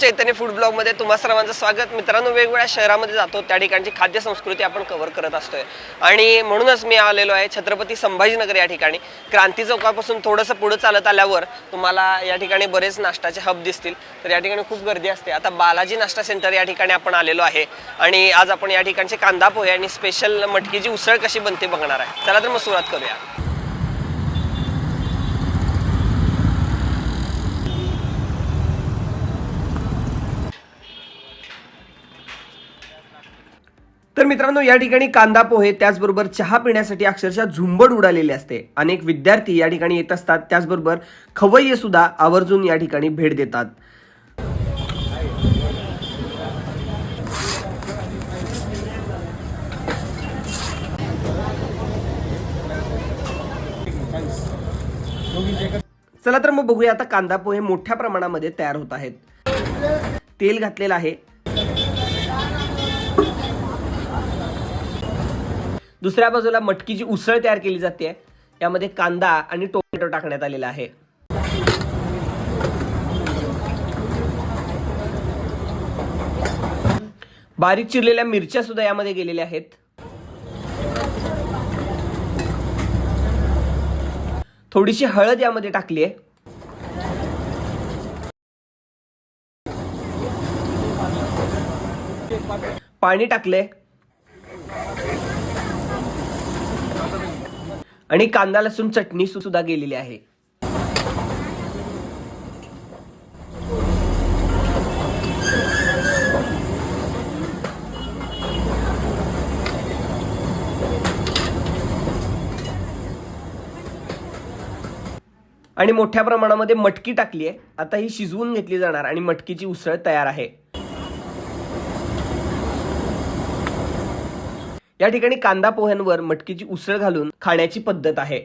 चैतन्य food ब्लॉगमध्ये तुम्हा सर्वांचं स्वागत. मित्रांनो वेगवेगळ्या शहरामध्ये जातो. त्या ठिकाणची खाद्य संस्कृती आपण कव्हर करत असतोय. आणि म्हणूनच मी आलेलो आहे छत्रपती संभाजीनगर या ठिकाणी. क्रांती चौकापासून थोडंसं पुढं चालत आल्यावर तुम्हाला या ठिकाणी बरेच नाश्त्याचे हब दिसतील. तर या ठिकाणी खूप गर्दी असते. आता बालाजी नाश्ता सेंटर या ठिकाणी आपण आलेलो आहे. आणि आज आपण या ठिकाणचे कांदा पोहे आणि स्पेशल मटकीची उसळ कशी बनते बघणार आहे. चला तर मग सुरुवात करूया. तर मित्रांनो या ठिकाणी कांदा पोहे त्याचबरोबर चहा पिण्यासाठी अक्षरशः झुंबड उडालेली असते. अनेक विद्यार्थी या ठिकाणी येत असतात. त्याचबरोबर खवय्ये सुद्धा आवर्जून या ठिकाणी भेट देतात. चला तर मग बघूया आता कांदा पोहे मोठ्या प्रमाणामध्ये तयार होत आहेत. तेल घातलेलं आहे. दुसऱ्या बाजूला मटकीची उसळ तयार केली जाते यामध्ये कांदा आणि टोमॅटो टाकण्यात आलेला आहे. बारीक चिरलेल्या मिरच्या सुद्धा यामध्ये गेलेल्या आहेत. थोडीशी हळद यामध्ये टाकली आहे. पाणी टाकले आणि कांदा लसूण चटणी सुद्धा गेलेली आहे. आणि मोठ्या प्रमाणामध्ये मटकी टाकली आहे. आता ही शिजवून घेतली जाणार आणि मटकीची उसळ तयार आहे. या ठिकाणी कांदा पोह्यांवर मटकीची उसळ घालून खाण्याची पद्धत आहे.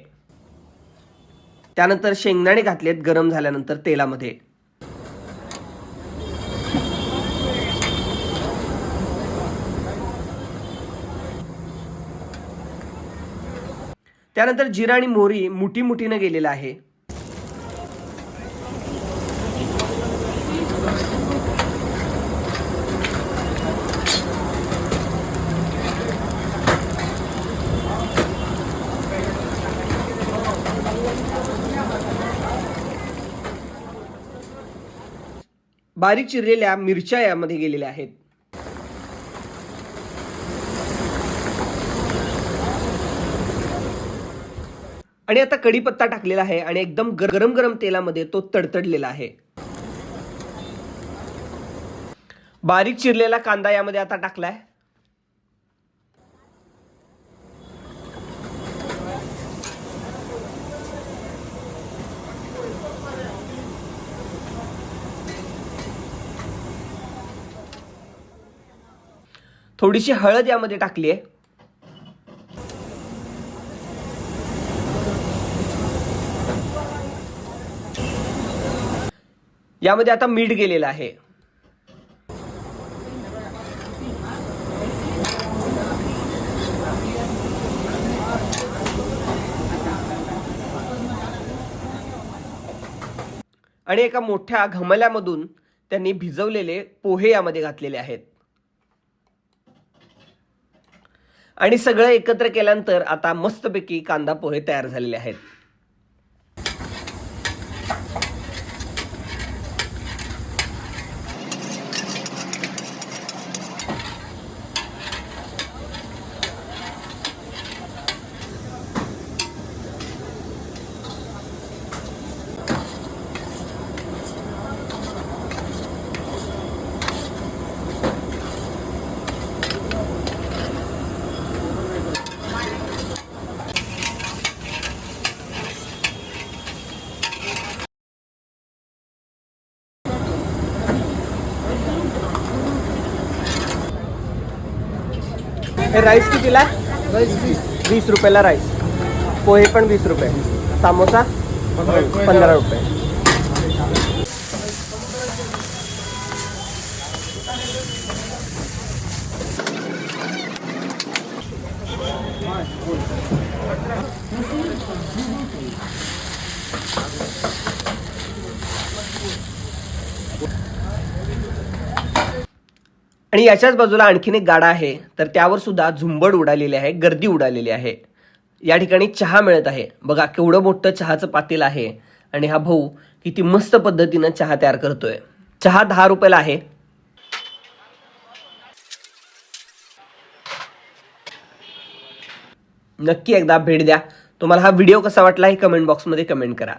त्यानंतर शेंगदाणे घातलेत गरम झाल्यानंतर तेलामध्ये. त्यानंतर जिरा आणि मोहरी मुठी मुठीनं गेलेला आहे. बारीक चिरलेल्या मिरच्या यामध्ये गेलेल्या आहेत. आणि आता कढीपत्ता टाकलेला आहे आणि एकदम गरम गरम तेलामध्ये तो तडतडलेला आहे. बारीक चिरलेला कांदा यामध्ये आता टाकलाय. थोडीशी हळद यामध्ये टाकली आहे. यामध्ये आता मीठ गेलेलं आहे. आणि एका मोठ्या घमल्यामधून त्यांनी भिजवलेले पोहे यामध्ये घातलेले आहेत. आणि सगळं एकत्र केल्यानंतर आता मस्तपैकी कांदा पोहे तयार झालेले आहेत. हे राईस कितीला वीस रुपयाला राईस पोहे पण वीस रुपये. सामोसा पंधरा रुपये. आणि याच्याच बाजूला आणखीन एक गाडा आहे. तर त्यावर सुद्धा झुंबड उडालेली आहे गर्दी उडालेली आहे. या ठिकाणी चहा मिळत आहे. बघा केवढं मोठं चहाचं पातेल आहे. आणि हा भाऊ किती मस्त पद्धतीनं चहा तयार करतोय. चहा दहा रुपयाला आहे. नक्की एकदा भेट द्या. तुम्हाला हा व्हिडिओ कसा वाटला हे कमेंट बॉक्समध्ये कमेंट करा.